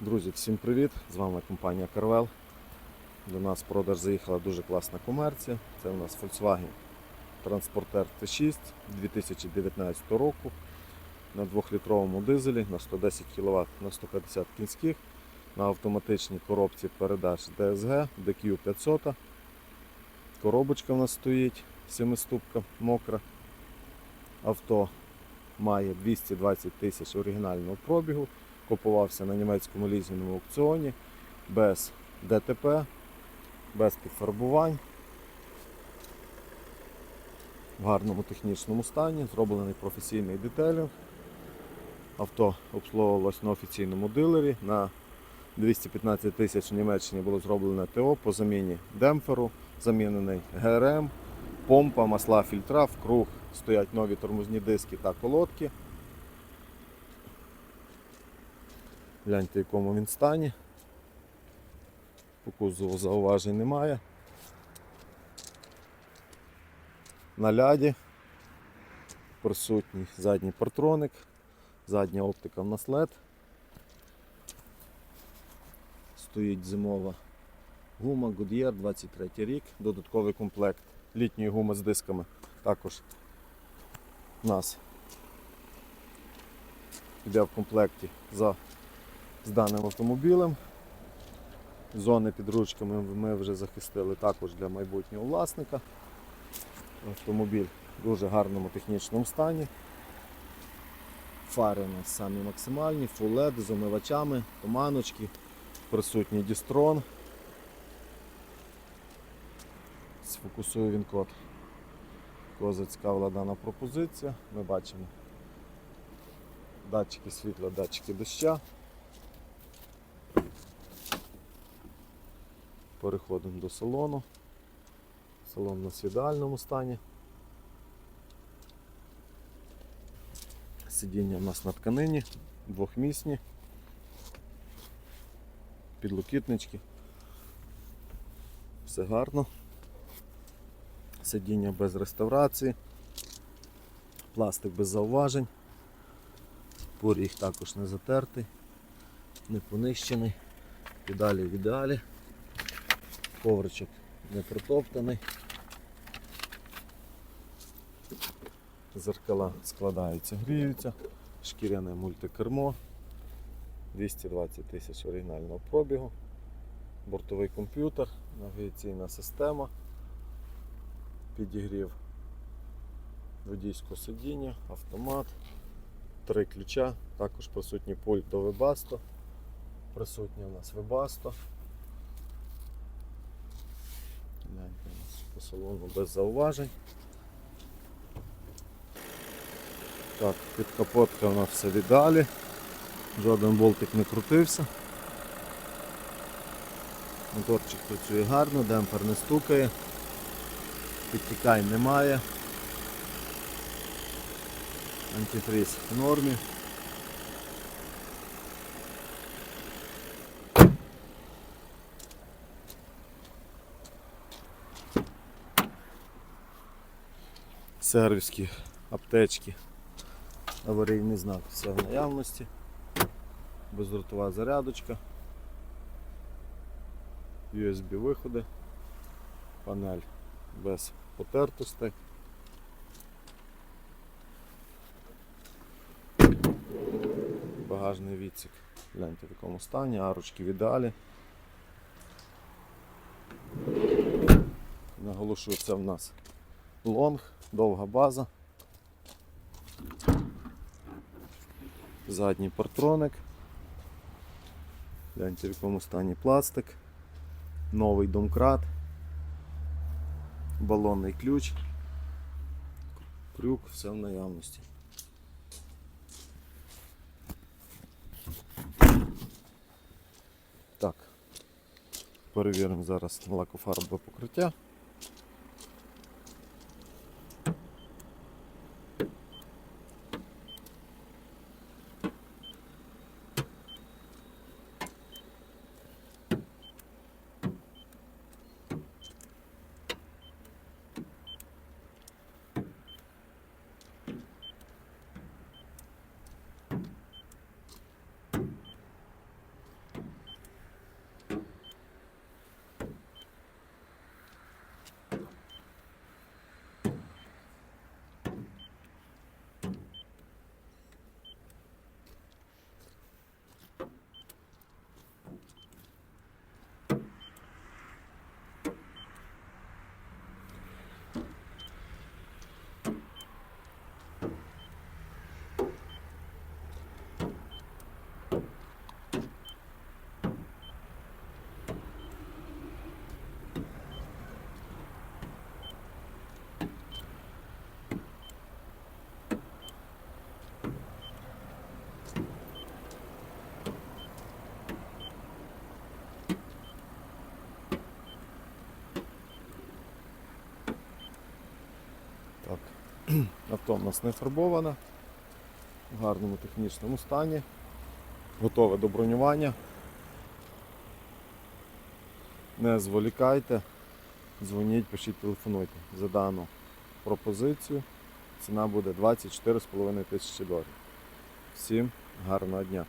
Друзі, всім привіт! З вами компанія Carvel. До нас в продаж заїхала дуже класна комерція. Це у нас Volkswagen Transporter T6 2019 року на 2-літровому дизелі на 110 кВт на 150 кінських на автоматичній коробці передач DSG DQ500. Коробочка в нас стоїть 7-ступка мокра. Авто має 220 тисяч оригінального пробігу купувався на німецькому лізінговому аукціоні без ДТП, без підфарбувань, в гарному технічному стані, зроблений професійний детелінг. Авто обслуговувалось на офіційному дилері. На 215 тисяч в Німеччині було зроблено ТО по заміні демпферу, замінений ГРМ, помпа, масла, фільтра, в круг стоять нові тормозні диски та колодки. Гляньте, в якому він стані. По зауважень немає. На ляді присутній задній партроник, задня оптика в нас LED. Стоїть зимова гума Goodyear 23 рік, додатковий комплект літньої гуми з дисками. Також у нас йде в комплекті за з даним автомобілем. Зони під ручками ми вже захистили також для майбутнього власника. Автомобіль в дуже гарному технічному стані. Фари у нас самі максимальні, LED з омивачами, туманочки, присутній дістрон. Сфокусую він код. Кого зацікавила дана пропозиція. Ми бачимо датчики світла, датчики доща. Переходимо до салону. Салон у нас в ідеальному стані. Сидіння у нас на тканині, двохмісні, підлокітнички. Все гарно. Сидіння без реставрації, пластик без зауважень, поріг також не затертий, не понищений, педалі в ідеалі. Ковричок не протоптаний. Зеркала складаються, гріються, шкіряне мультикермо, 220 тисяч оригінального пробігу, бортовий комп'ютер, навігаційна система, підігрів водійського сидіння, автомат, три ключа, також присутній пульт до Webasto, присутнє у нас Webasto. Гляньте, по салону без зауважень. Так, підкапотка у нас все в ідеалі. Жоден болтик не крутився. Моторчик працює гарно, демпфер не стукає, підтікань немає. Антифриз в нормі. Сервіські аптечки, аварійний знак, все в наявності, бездротова зарядочка, USB виходи, панель без потертостей. Багажний відсік. Гляньте в якому стані, арочки в ідеалі. Наголошую, це в нас лонг, довга база. Задній партроник. Гляньте в якому стані пластик, новий домкрат, балонний ключ, крюк, все в наявності. Так, перевіримо зараз лакофарбове покриття. Авто в нас не фарбоване, в гарному технічному стані, готове до бронювання. Не зволікайте, дзвоніть, пишіть, телефонуйте за дану пропозицію. Ціна буде 24,5 тисячі доларів. Всім гарного дня!